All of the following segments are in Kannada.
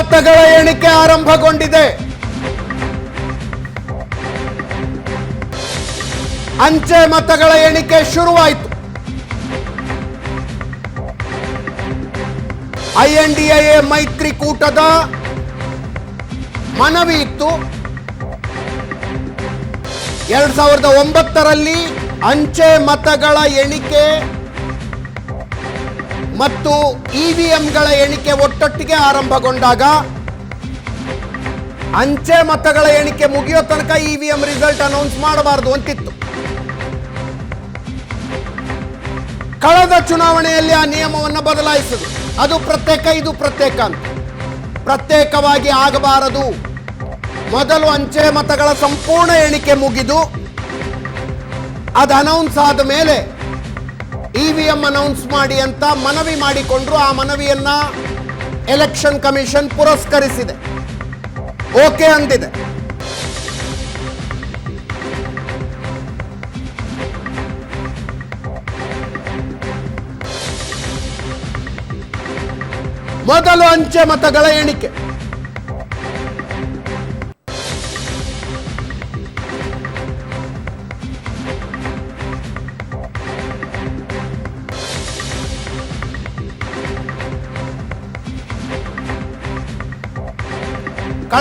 ಮತಗಳ ಎಣಿಕೆ ಆರಂಭಗೊಂಡಿದೆ. ಅಂಚೆ ಮತಗಳ ಎಣಿಕೆ ಶುರುವಾಯಿತು. ಐಎನ್ಡಿಎ ಮೈತ್ರಿಕೂಟದ ಮನವಿ ಇತ್ತು. ಎರಡ್ ಸಾವಿರದ ಒಂಬತ್ತರಲ್ಲಿ ಅಂಚೆ ಮತಗಳ ಎಣಿಕೆ ಮತ್ತು ಇವಿಎಂಗಳ ಎಣಿಕೆ ಒಟ್ಟೊಟ್ಟಿಗೆ ಆರಂಭಗೊಂಡಾಗ ಅಂಚೆ ಮತಗಳ ಎಣಿಕೆ ಮುಗಿಯೋ ತನಕ ಇವಿಎಂ ರಿಸಲ್ಟ್ ಅನೌನ್ಸ್ ಮಾಡಬಾರದು ಅಂತಿತ್ತು. ಕಳೆದ ಚುನಾವಣೆಯಲ್ಲಿ ಆ ನಿಯಮವನ್ನು ಬದಲಾಯಿಸಿದ್ರು ಅದು ಪ್ರತ್ಯೇಕ, ಇದು ಪ್ರತ್ಯೇಕ ಅಂತ. ಪ್ರತ್ಯೇಕವಾಗಿ ಆಗಬಾರದು. ಮೊದಲು ಅಂಚೆ ಮತಗಳ ಸಂಪೂರ್ಣ ಎಣಿಕೆ ಮುಗಿದು ಅದು ಅನೌನ್ಸ್ ಆದ ಮೇಲೆ ಇವಿಎಂ ಅನೌನ್ಸ್ ಮಾಡಿ ಅಂತ ಮನವಿ ಮಾಡಿಕೊಂಡ್ರು, ಆ ಮನವಿಯನ್ನ ಎಲೆಕ್ಷನ್ ಕಮಿಷನ್ ಪುರಸ್ಕರಿಸಿದೆ. ಓಕೆ ಅಂದಿದೆ. ಮೊದಲು ಅಂಚೆ ಮತಗಳ ಎಣಿಕೆ.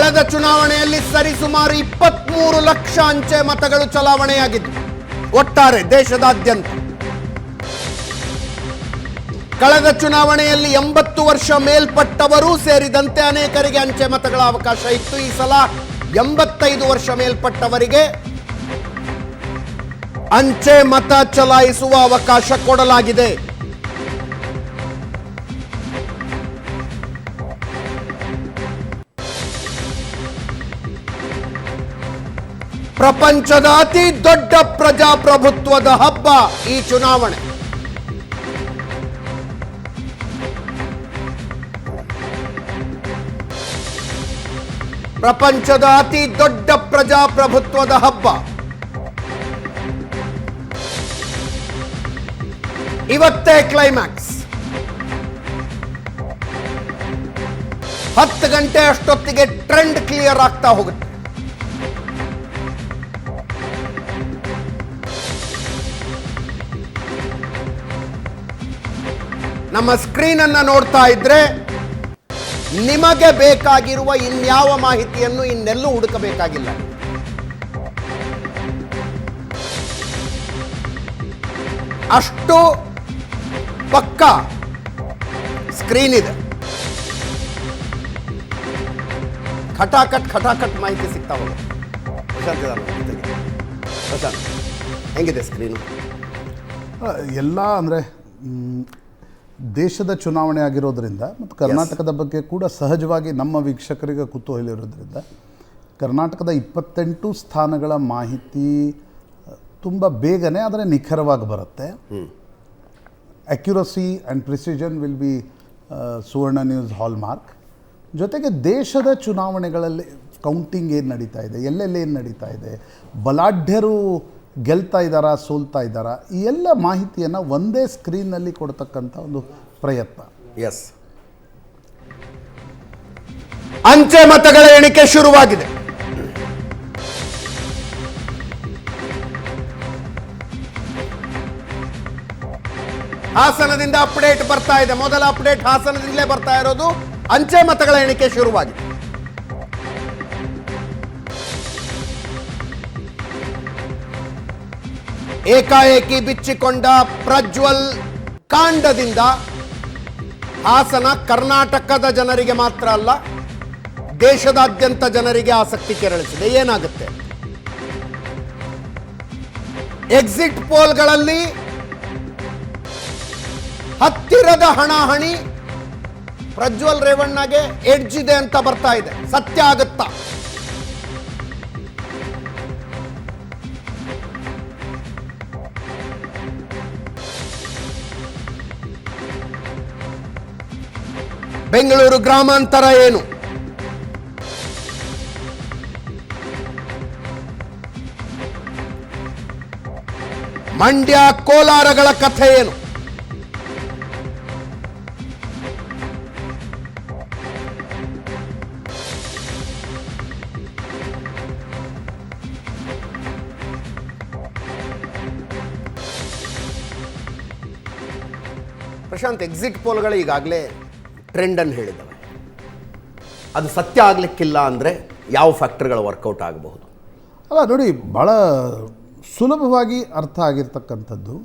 ಕಳೆದ ಚುನಾವಣೆಯಲ್ಲಿ ಸರಿಸುಮಾರು ಇಪ್ಪತ್ಮೂರು ಲಕ್ಷ ಅಂಚೆ ಮತಗಳು ಚಲಾವಣೆಯಾಗಿದ್ದು, ಒಟ್ಟಾರೆ ದೇಶದಾದ್ಯಂತ. ಕಳೆದ ಚುನಾವಣೆಯಲ್ಲಿ ಎಂಬತ್ತು ವರ್ಷ ಮೇಲ್ಪಟ್ಟವರೂ ಸೇರಿದಂತೆ ಅನೇಕರಿಗೆ ಅಂಚೆ ಮತಗಳ ಅವಕಾಶ ಇತ್ತು. ಈ ಸಲ ಎಂಬತ್ತೈದು ವರ್ಷ ಮೇಲ್ಪಟ್ಟವರಿಗೆ ಅಂಚೆ ಮತ ಚಲಾಯಿಸುವ ಅವಕಾಶ ಕೊಡಲಾಗಿದೆ. ಪ್ರಪಂಚದ ಅತಿ ದೊಡ್ಡ ಪ್ರಜಾಪ್ರಭುತ್ವದ ಹಬ್ಬ ಈ ಚುನಾವಣೆ. ಪ್ರಪಂಚದ ಅತಿ ದೊಡ್ಡ ಪ್ರಜಾಪ್ರಭುತ್ವದ ಹಬ್ಬ. ಇವತ್ತೇ ಕ್ಲೈಮ್ಯಾಕ್ಸ್ ಹತ್ತು ಗಂಟೆ ಅಷ್ಟೊತ್ತಿಗೆ ಟ್ರೆಂಡ್ ಕ್ಲಿಯರ್ ಆಗ್ತಾ ಹೋಗುತ್ತೆ. ನಮ್ಮ ಸ್ಕ್ರೀನ್ ಅನ್ನ ನೋಡ್ತಾ ಇದ್ರೆ ನಿಮಗೆ ಬೇಕಾಗಿರುವ ಇನ್ಯಾವ ಮಾಹಿತಿಯನ್ನು ಇನ್ನೆಲ್ಲೂ ಹುಡುಕಬೇಕಾಗಿಲ್ಲ. ಅಷ್ಟು ಪಕ್ಕ ಸ್ಕ್ರೀನ್ ಇದೆ. ಖಟಾಖಟ್ ಖಟಾಕಟ್ ಮಾಹಿತಿ ಸಿಗ್ತಾ ಹೋಗುತ್ತೆ. ಪ್ರಶಾಂತ್ ಹೆಂಗಿದೆ ಸ್ಕ್ರೀನು ಎಲ್ಲ ಅಂದರೆ ದೇಶದ ಚುನಾವಣೆ ಆಗಿರೋದ್ರಿಂದ ಮತ್ತು ಕರ್ನಾಟಕದ ಬಗ್ಗೆ ಕೂಡ ಸಹಜವಾಗಿ ನಮ್ಮ ವೀಕ್ಷಕರಿಗೆ ಕುತೂಹಲ ಇರೋದ್ರಿಂದ ಕರ್ನಾಟಕದ ಇಪ್ಪತ್ತೆಂಟು ಸ್ಥಾನಗಳ ಮಾಹಿತಿ ತುಂಬ ಬೇಗನೆ ಆದರೆ ನಿಖರವಾಗಿ ಬರುತ್ತೆ. Accuracy and precision will be Suvarna news hallmark ಜೊತೆಗೆ ದೇಶದ ಚುನಾವಣೆಗಳಲ್ಲಿ ಕೌಂಟಿಂಗ್ ಏನು ನಡೀತಾ ಇದೆ ಎಲ್ಲೆಲ್ಲಿ ಏನು ನಡೀತಾ ಇದೆ ಬಲಾಢ್ಯರು ಗೆಲ್ತಾ ಇದ್ದಾರಾ ಸೋಲ್ತಾ ಇದ್ದಾರಾ ಈ ಎಲ್ಲ ಮಾಹಿತಿಯನ್ನು ಒಂದೇ ಸ್ಕ್ರೀನ್ನಲ್ಲಿ ಕೊಡ್ತಕ್ಕಂಥ ಒಂದು ಪ್ರಯತ್ನ. ಎಸ್ ಅಂಚೆ ಮತಗಳ ಎಣಿಕೆ ಶುರುವಾಗಿದೆ. ಹಾಸನದಿಂದ ಅಪ್ಡೇಟ್ ಬರ್ತಾ ಇದೆ. ಮೊದಲ ಅಪ್ಡೇಟ್ ಹಾಸನದಿಂದಲೇ ಬರ್ತಾ ಇರೋದು. ಅಂಚೆ ಮತಗಳ ಎಣಿಕೆ ಶುರುವಾಗಿದೆ. ಏಕಾಏಕಿ ಬಿಚ್ಚಿಕೊಂಡ ಪ್ರಜ್ವಲ್ ಕಾಂಡದಿಂದ ಹಾಸನ ಕರ್ನಾಟಕದ ಜನರಿಗೆ ಮಾತ್ರ ಅಲ್ಲ, ದೇಶದಾದ್ಯಂತ ಜನರಿಗೆ ಆಸಕ್ತಿ ಕೆರಳಿಸಿದೆ. ಏನಾಗುತ್ತೆ? ಎಕ್ಸಿಟ್ ಪೋಲ್ಗಳಲ್ಲಿ ಹತ್ತಿರದ ಹಣಾಹಣಿ ಪ್ರಜ್ವಲ್ ರೇವಣ್ಣಗೆ ಎಡ್ಜಿದೆ ಅಂತ ಬರ್ತಾ ಇದೆ. ಸತ್ಯ ಆಗುತ್ತಾ? ಬೆಂಗಳೂರು ಗ್ರಾಮಾಂತರ ಏನು? ಮಂಡ್ಯ ಕೋಲಾರಗಳ ಕಥೆ ಏನು? ಪ್ರಶಾಂತ್ ಎಕ್ಸಿಟ್ ಪೋಲ್ಗಳು ಈಗಾಗಲೇ ಟ್ರೆಂಡನ್ನು ಹೇಳಿದ್ದಾವೆ ಅದು ಸತ್ಯ ಆಗಲಿಕ್ಕಿಲ್ಲ ಅಂದರೆ ಯಾವ ಫ್ಯಾಕ್ಟ್ರಿಗಳು ವರ್ಕೌಟ್ ಆಗಬಹುದು? ಅಲ್ಲ ನೋಡಿ ಭಾಳ ಸುಲಭವಾಗಿ ಅರ್ಥ ಆಗಿರ್ತಕ್ಕಂಥದ್ದು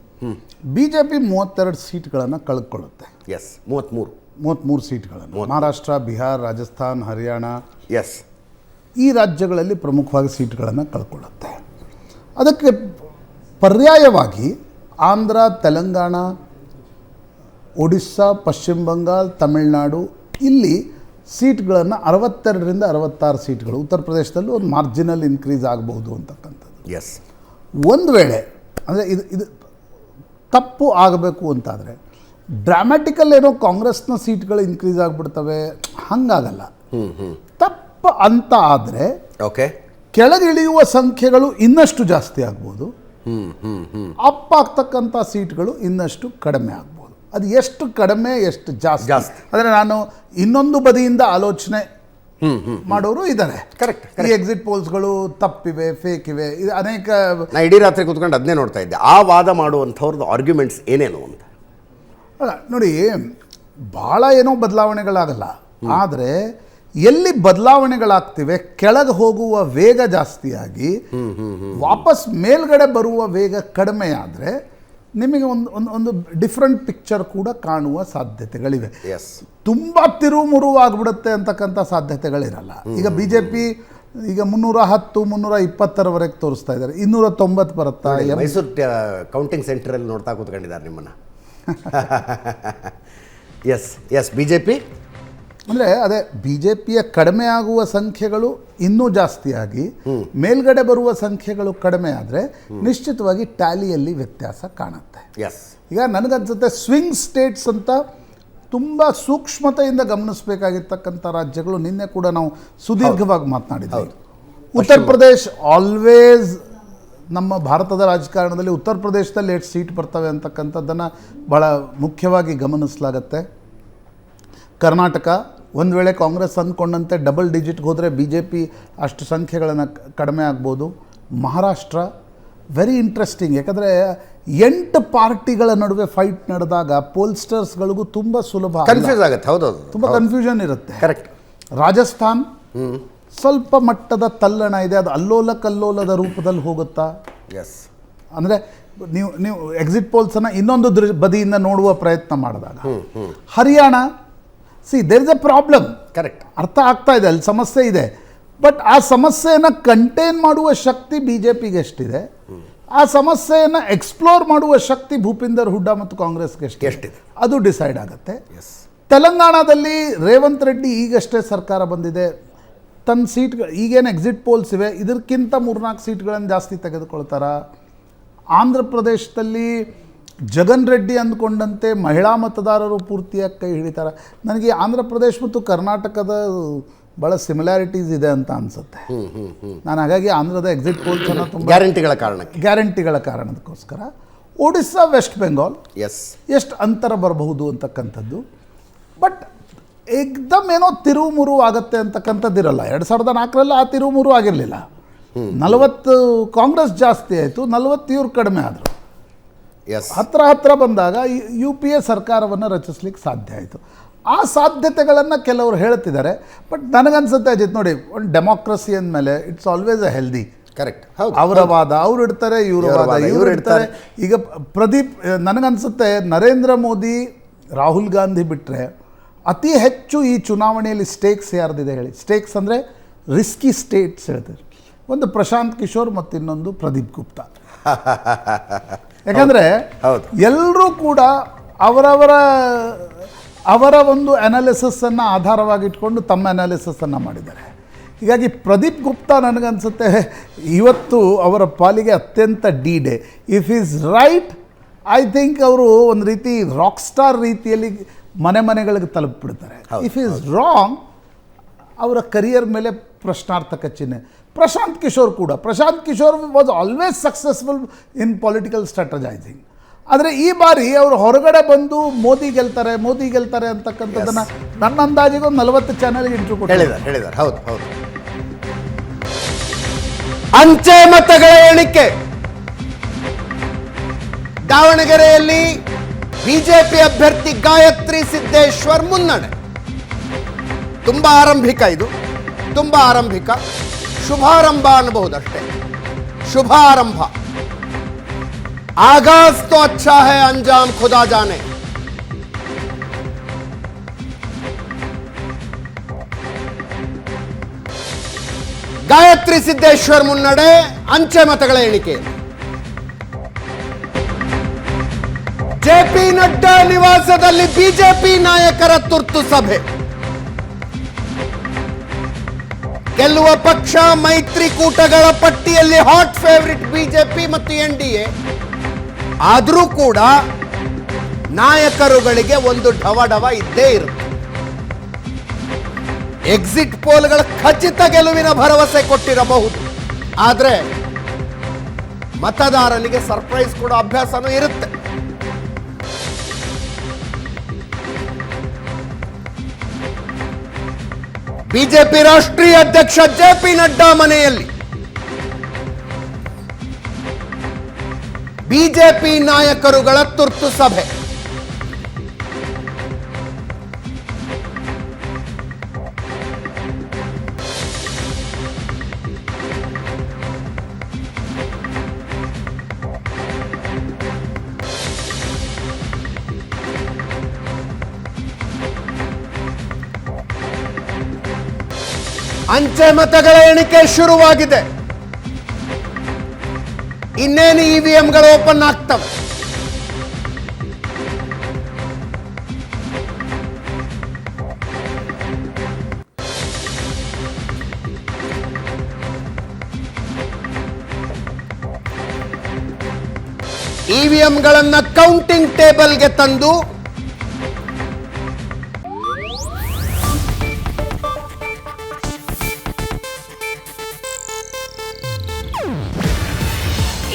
ಬಿ ಜೆ ಪಿ ಮೂವತ್ತೆರಡು ಸೀಟ್ಗಳನ್ನು ಕಳ್ಕೊಳ್ಳುತ್ತೆ. ಎಸ್ ಮೂವತ್ತ್ಮೂರು. ಮೂವತ್ತ್ಮೂರು ಸೀಟ್ಗಳನ್ನು. ಮಹಾರಾಷ್ಟ್ರ ಬಿಹಾರ್ ರಾಜಸ್ಥಾನ್ ಹರಿಯಾಣ. ಎಸ್ ಈ ರಾಜ್ಯಗಳಲ್ಲಿ ಪ್ರಮುಖವಾಗಿ ಸೀಟ್ಗಳನ್ನು ಕಳ್ಕೊಳ್ಳುತ್ತೆ. ಅದಕ್ಕೆ ಪರ್ಯಾಯವಾಗಿ ಆಂಧ್ರ ತೆಲಂಗಾಣ ಒಡಿಸ್ಸಾ ಪಶ್ಚಿಮ ಬಂಗಾಳ ತಮಿಳುನಾಡು ಇಲ್ಲಿ ಸೀಟ್ಗಳನ್ನು ಅರವತ್ತೆರಡರಿಂದ ಅರವತ್ತಾರು ಸೀಟ್ಗಳು. ಉತ್ತರ ಪ್ರದೇಶದಲ್ಲೂ ಒಂದು ಮಾರ್ಜಿನಲ್ ಇನ್ಕ್ರೀಸ್ ಆಗಬಹುದು ಅಂತಕ್ಕಂಥದ್ದು. ಎಸ್ ಒಂದು ವೇಳೆ ಅಂದರೆ ಇದು ಇದು ತಪ್ಪು ಆಗಬೇಕು ಅಂತಾದರೆ ಡ್ರಾಮ್ಯಾಟಿಕಲ್ ಏನೋ ಕಾಂಗ್ರೆಸ್ನ ಸೀಟ್ಗಳು ಇನ್ಕ್ರೀಸ್ ಆಗಿಬಿಡ್ತವೆ ಹಂಗಾಗಲ್ಲ. ತಪ್ಪು ಅಂತ ಆದರೆ ಓಕೆ ಕೆಳಗಿಳಿಯುವ ಸಂಖ್ಯೆಗಳು ಇನ್ನಷ್ಟು ಜಾಸ್ತಿ ಆಗ್ಬೋದು. ಅಪ್ ಆಗ್ತಕ್ಕಂಥ ಸೀಟ್ಗಳು ಇನ್ನಷ್ಟು ಕಡಿಮೆ ಆಗ್ಬೋದು. ಅದು ಎಷ್ಟು ಕಡಿಮೆ ಎಷ್ಟು ಜಾಸ್ತಿ? ಜಾಸ್ತಿ. ಅಂದರೆ ನಾನು ಇನ್ನೊಂದು ಬದಿಯಿಂದ ಆಲೋಚನೆ ಮಾಡೋರು ಇದ್ದಾರೆ. ಕರೆಕ್ಟ್ ಈ ಎಕ್ಸಿಟ್ ಪೋಲ್ಸ್ಗಳು ತಪ್ಪಿವೆ ಫೇಕ್ ಇವೆ ಇದು ಅನೇಕ ನಾ ಇಡೀ ರಾತ್ರಿ ಕೂತ್ಕೊಂಡು ಅದನ್ನೇ ನೋಡ್ತಾ ಇದ್ದೆ. ಆ ವಾದ ಮಾಡುವಂಥವ್ರದ್ದು ಆರ್ಗ್ಯುಮೆಂಟ್ಸ್ ಏನೇನು ಅಂತ? ನೋಡಿ ಭಾಳ ಏನೋ ಬದಲಾವಣೆಗಳಾಗಲ್ಲ. ಆದರೆ ಎಲ್ಲಿ ಬದಲಾವಣೆಗಳಾಗ್ತಿವೆ ಕೆಳಗೆ ಹೋಗುವ ವೇಗ ಜಾಸ್ತಿಯಾಗಿ ವಾಪಸ್ ಮೇಲ್ಗಡೆ ಬರುವ ವೇಗ ಕಡಿಮೆ ಆದರೆ ನಿಮಗೆ ಒಂದು ಒಂದು ಒಂದು ಡಿಫ್ರೆಂಟ್ ಪಿಕ್ಚರ್ ಕೂಡ ಕಾಣುವ ಸಾಧ್ಯತೆಗಳಿವೆ. ಎಸ್ ತುಂಬ ತಿರುಮುರುವಾಗ್ಬಿಡುತ್ತೆ ಆಗ್ಬಿಡುತ್ತೆ ಅಂತಕ್ಕಂಥ ಸಾಧ್ಯತೆಗಳಿರಲ್ಲ. ಈಗ ಬಿ ಜೆ ಪಿ ಈಗ ಮುನ್ನೂರ ಹತ್ತು ಮುನ್ನೂರ ಇಪ್ಪತ್ತರವರೆಗೆ ತೋರಿಸ್ತಾ ಇದ್ದಾರೆ. ಇನ್ನೂರ ತೊಂಬತ್ತು ಬರುತ್ತಾ? ಮೈಸೂರು ಕೌಂಟಿಂಗ್ ಸೆಂಟರಲ್ಲಿ ನೋಡ್ತಾ ಕೂತ್ಕೊಂಡಿದ್ದಾರೆ ನಿಮ್ಮನ್ನು. Yes yes B J P ಅಂದರೆ ಅದೇ ಬಿ ಜೆ ಪಿಯ ಕಡಿಮೆ ಆಗುವ ಸಂಖ್ಯೆಗಳು ಇನ್ನೂ ಜಾಸ್ತಿಯಾಗಿ ಮೇಲ್ಗಡೆ ಬರುವ ಸಂಖ್ಯೆಗಳು ಕಡಿಮೆ ಆದರೆ ನಿಶ್ಚಿತವಾಗಿ ಟ್ಯಾಲಿಯಲ್ಲಿ ವ್ಯತ್ಯಾಸ ಕಾಣುತ್ತೆ. ಎಸ್ ಈಗ ನನಗನ್ಸುತ್ತೆ ಸ್ವಿಂಗ್ ಸ್ಟೇಟ್ಸ್ ಅಂತ ತುಂಬ ಸೂಕ್ಷ್ಮತೆಯಿಂದ ಗಮನಿಸಬೇಕಾಗಿರ್ತಕ್ಕಂಥ ರಾಜ್ಯಗಳು ನಿನ್ನೆ ಕೂಡ ನಾವು ಸುದೀರ್ಘವಾಗಿ ಮಾತನಾಡಿದ್ದೇವೆ ಉತ್ತರ ಪ್ರದೇಶ್ ಆಲ್ವೇಸ್ ನಮ್ಮ ಭಾರತದ ರಾಜಕಾರಣದಲ್ಲಿ ಉತ್ತರ ಪ್ರದೇಶದಲ್ಲಿ ಎಷ್ಟು ಸೀಟ್ ಬರ್ತವೆ ಅಂತಕ್ಕಂಥದ್ದನ್ನು ಭಾಳ ಮುಖ್ಯವಾಗಿ ಗಮನಿಸಲಾಗತ್ತೆ. ಕರ್ನಾಟಕ ಒಂದು ವೇಳೆ ಕಾಂಗ್ರೆಸ್ ಅಂದ್ಕೊಂಡಂತೆ ಡಬಲ್ ಡಿಜಿಟ್ಗೆ ಹೋದರೆ ಬಿ ಜೆ ಪಿ ಅಷ್ಟು ಸಂಖ್ಯೆಗಳನ್ನು ಕಡಿಮೆ ಆಗ್ಬೋದು. ಮಹಾರಾಷ್ಟ್ರ ವೆರಿ ಇಂಟ್ರೆಸ್ಟಿಂಗ್ ಯಾಕಂದರೆ ಎಂಟು ಪಾರ್ಟಿಗಳ ನಡುವೆ ಫೈಟ್ ನಡೆದಾಗ ಪೋಲ್ಸ್ಟರ್ಸ್ಗಳಿಗೂ ತುಂಬ ಸುಲಭ. ಕನ್ಫ್ಯೂಸ್ ಆಗುತ್ತೆ. ಹೌದೌದು ತುಂಬ ಕನ್ಫ್ಯೂಷನ್ ಇರುತ್ತೆ. ಕರೆಕ್ಟ್ ರಾಜಸ್ಥಾನ್ ಸ್ವಲ್ಪ ಮಟ್ಟದ ತಲ್ಲಣ ಇದೆ. ಅದು ಅಲ್ಲೋಲ ಕಲ್ಲೋಲದ ರೂಪದಲ್ಲಿ ಹೋಗುತ್ತಾ? ಎಸ್ ಅಂದರೆ ನೀವು ನೀವು ಎಕ್ಸಿಟ್ ಪೋಲ್ಸನ್ನು ಇನ್ನೊಂದು ದೃ ಬದಿಯಿಂದ ನೋಡುವ ಪ್ರಯತ್ನ ಮಾಡಿದಾಗ. Haryana see there is a problem correct ಅರ್ಥ ಆಗ್ತಾ ಇದೆ ಅಲ್ಲಿ ಸಮಸ್ಯೆ ಇದೆ. ಬಟ್ ಆ ಸಮಸ್ಯೆಯನ್ನು ಕಂಟೈನ್ ಮಾಡುವ ಶಕ್ತಿ ಬಿ ಜೆ ಪಿಗೆ ಎಷ್ಟಿದೆ? ಆ ಸಮಸ್ಯೆಯನ್ನು ಎಕ್ಸ್ಪ್ಲೋರ್ ಮಾಡುವ ಶಕ್ತಿ ಭೂಪಿಂದರ್ ಹುಡ್ಡಾ ಮತ್ತು ಕಾಂಗ್ರೆಸ್ಗೆ ಎಷ್ಟು ಎಷ್ಟಿದೆ? ಅದು ಡಿಸೈಡ್ ಆಗುತ್ತೆ. ಎಸ್ ತೆಲಂಗಾಣದಲ್ಲಿ ರೇವಂತ್ ರೆಡ್ಡಿ ಈಗಷ್ಟೇ ಸರ್ಕಾರ ಬಂದಿದೆ. ತನ್ನ ಸೀಟ್ಗಳು ಈಗೇನು ಎಕ್ಸಿಟ್ ಪೋಲ್ಸ್ ಇವೆ. ಇದಕ್ಕಿಂತ ಮೂರ್ನಾಲ್ಕು ಸೀಟ್ಗಳನ್ನು ಜಾಸ್ತಿ ತೆಗೆದುಕೊಳ್ತಾರ? ಆಂಧ್ರ ಪ್ರದೇಶದಲ್ಲಿ ಜಗನ್ ರೆಡ್ಡಿ ಅಂದ್ಕೊಂಡಂತೆ ಮಹಿಳಾ ಮತದಾರರು ಪೂರ್ತಿಯಾಗಿ ಕೈ ಹಿಡಿತಾರೆ. ನನಗೆ ಆಂಧ್ರ ಪ್ರದೇಶ ಮತ್ತು ಕರ್ನಾಟಕದ ಭಾಳ ಸಿಮಿಲಾರಿಟೀಸ್ ಇದೆ ಅಂತ ಅನಿಸುತ್ತೆ. ನಾನು ಹಾಗಾಗಿ ಆಂಧ್ರದ ಎಕ್ಸಿಟ್ ಪೋಲ್ಸನ್ನು ತುಂಬ ಗ್ಯಾರಂಟಿಗಳ ಕಾರಣ ಗ್ಯಾರಂಟಿಗಳ ಕಾರಣಕ್ಕೋಸ್ಕರ ಒಡಿಸ್ಸಾ ವೆಸ್ಟ್ ಬೆಂಗಾಲ್ ಎಸ್ ಎಷ್ಟು ಅಂತರ ಬರಬಹುದು ಅಂತಕ್ಕಂಥದ್ದು. ಬಟ್ ಏಕ್ದಮ್ ಏನೋ ತಿರುವು ಮುರು ಆಗುತ್ತೆ ಅಂತಕ್ಕಂಥದ್ದಿರಲ್ಲ. ಎರಡು ಸಾವಿರದ ನಾಲ್ಕರಲ್ಲಿ ಆ ತಿರುವು ಮುರುವು ಆಗಿರಲಿಲ್ಲ ನಲವತ್ತು ಕಾಂಗ್ರೆಸ್ ಜಾಸ್ತಿ ಆಯಿತು. ನಲವತ್ತು ಇವ್ರು ಕಡಿಮೆ ಆದರು. ಹತ್ರ ಹತ್ರ ಬಂದಾಗ ಯು ಪಿ ಎ ಸರ್ಕಾರವನ್ನು ರಚಿಸ್ಲಿಕ್ಕೆ ಸಾಧ್ಯ ಆಯಿತು. ಆ ಸಾಧ್ಯತೆಗಳನ್ನು ಕೆಲವರು ಹೇಳ್ತಿದ್ದಾರೆ ಬಟ್ ನನಗನ್ಸುತ್ತೆ ಅಜಿತ್ ನೋಡಿ ಒಂದು ಡೆಮೋಕ್ರಸಿ ಅಂದಮೇಲೆ it's always a healthy correct ಹೌದು. ಅವರ ವಾದ ಅವ್ರು ಇಡ್ತಾರೆ ಇವ್ರ ವಾದ ಇವ್ರು ಇಡ್ತಾರೆ. ಈಗ ಪ್ರದೀಪ್ ನನಗನ್ಸುತ್ತೆ ನರೇಂದ್ರ ಮೋದಿ ರಾಹುಲ್ ಗಾಂಧಿ ಬಿಟ್ಟರೆ ಅತಿ ಹೆಚ್ಚು ಈ ಚುನಾವಣೆಯಲ್ಲಿ ಸ್ಟೇಕ್ಸ್ ಯಾರ್ದಿದೆ ಹೇಳಿ? ಸ್ಟೇಕ್ಸ್ ಅಂದರೆ ರಿಸ್ಕಿ ಸ್ಟೇಟ್ಸ್ ಹೇಳ್ತಾರೆ. ಒಂದು ಪ್ರಶಾಂತ್ ಕಿಶೋರ್ ಮತ್ತು ಇನ್ನೊಂದು ಪ್ರದೀಪ್ ಗುಪ್ತಾ. ಯಾಕಂದರೆ. ಎಲ್ಲರೂ ಕೂಡ ಅವರವರ ಅವರ ಒಂದು ಅನಾಲಿಸಿಸನ್ನು ಆಧಾರವಾಗಿಟ್ಕೊಂಡು ತಮ್ಮ ಅನಾಲಿಸಿಸನ್ನು ಮಾಡಿದ್ದಾರೆ. ಹೀಗಾಗಿ ಪ್ರದೀಪ್ ಗುಪ್ತಾ ನನಗನ್ಸುತ್ತೆ ಇವತ್ತು ಅವರ ಪಾಲಿಗೆ ಅತ್ಯಂತ D day if is right I think ಅವರು ಒಂದು ರೀತಿ ರಾಕ್ ಸ್ಟಾರ್ ರೀತಿಯಲ್ಲಿ ಮನೆ ಮನೆಗಳಿಗೆ ತಲುಪಿಬಿಡ್ತಾರೆ. ಇಫ್ ಈಸ್ ರಾಂಗ್ ಅವರ ಕರಿಯರ್ ಮೇಲೆ ಪ್ರಶ್ನಾರ್ಥಕ ಚಿಹ್ನೆ. ಪ್ರಶಾಂತ್ ಕಿಶೋರ್ ಕೂಡ. Prashant Kishor was always successful in political strategizing ಆದರೆ ಈ ಬಾರಿ ಅವರು ಹೊರಗಡೆ ಬಂದು ಮೋದಿ ಗೆಲ್ತಾರೆ ಮೋದಿ ಗೆಲ್ತಾರೆ ಅಂತಕ್ಕಂಥದ್ದನ್ನ ನನ್ನ ಅಂದಾಜಿಗೆ ಒಂದು ನಲವತ್ತು ಚಾನೆಲ್ಗೆ ಇಂಟ್ರೂ ಕೊಟ್ಟು ಹೇಳಿದ್ದಾರೆ ಹೇಳಿದ್ದಾರೆ. ಹೌದು ಹೌದು. ಅಂಚೆ ಮತಗಳ ಎಣಿಕೆ ದಾವಣಗೆರೆಯಲ್ಲಿ ಬಿಜೆಪಿ ಅಭ್ಯರ್ಥಿ ಗಾಯತ್ರಿ ಸಿದ್ದೇಶ್ವರ್ ಮುನ್ನಡೆ. ತುಂಬಾ ಆರಂಭಿಕ ಇದು. ತುಂಬಾ ಆರಂಭಿಕ. ಶುಭಾರಂಭ ಅನ್ನಬಹುದಷ್ಟೇ ಶುಭಾರಂಭ आगाज तो अच्छा है अंजाम खुदा जाने ಗಾಯತ್ರಿ ಸಿದ್ದೇಶ್ವರ್ ಮುನ್ನಡೆ ಅಂಚೆ ಮತಗಳ ಎಣಿಕೆ ಜೆಪಿ ನಡ್ಡಾ ನಿವಾಸದಲ್ಲಿ ಬಿಜೆಪಿ ನಾಯಕರ ತುರ್ತು ಸಭೆ ಗೆಲ್ಲುವ ಪಕ್ಷ ಮೈತ್ರಿಕೂಟಗಳ ಪಟ್ಟಿಯಲ್ಲಿ ಹಾಟ್ ಫೇವರಿಟ್ ಬಿಜೆಪಿ ಮತ್ತು ಎನ್ ಡಿ ಎ ಆದರೂ ಕೂಡ ನಾಯಕರುಗಳಿಗೆ ಒಂದು ಢವಢವ ಇದ್ದೇ ಇರುತ್ತೆ. ಎಕ್ಸಿಟ್ ಪೋಲ್ಗಳ ಖಚಿತ ಗೆಲುವಿನ ಭರವಸೆ ಕೊಟ್ಟಿರಬಹುದು. ಆದರೆ ಮತದಾರನಿಗೆ ಸರ್ಪ್ರೈಸ್ ಕೊಡೋ ಅಭ್ಯಾಸನೂ ಇರುತ್ತೆ. ಬಿಜೆಪಿ ರಾಷ್ಟ್ರೀಯ ಅಧ್ಯಕ್ಷ ಜೆ ಪಿ ನಡ್ಡಾ ಮನೆಯಲ್ಲಿ. ಬಿಜೆಪಿ ನಾಯಕರುಗಳ ತುರ್ತು ಸಭೆ. ಅಂಚೆ ಮತಗಳ ಎಣಿಕೆ ಶುರುವಾಗಿದೆ. ಇನ್ನೇನು ಇವಿಎಂಗಳು ಓಪನ್ ಆಗ್ತವೆ? ಇವಿಎಂಗಳನ್ನು ಕೌಂಟಿಂಗ್ ಟೇಬಲ್ಗೆ ತಂದು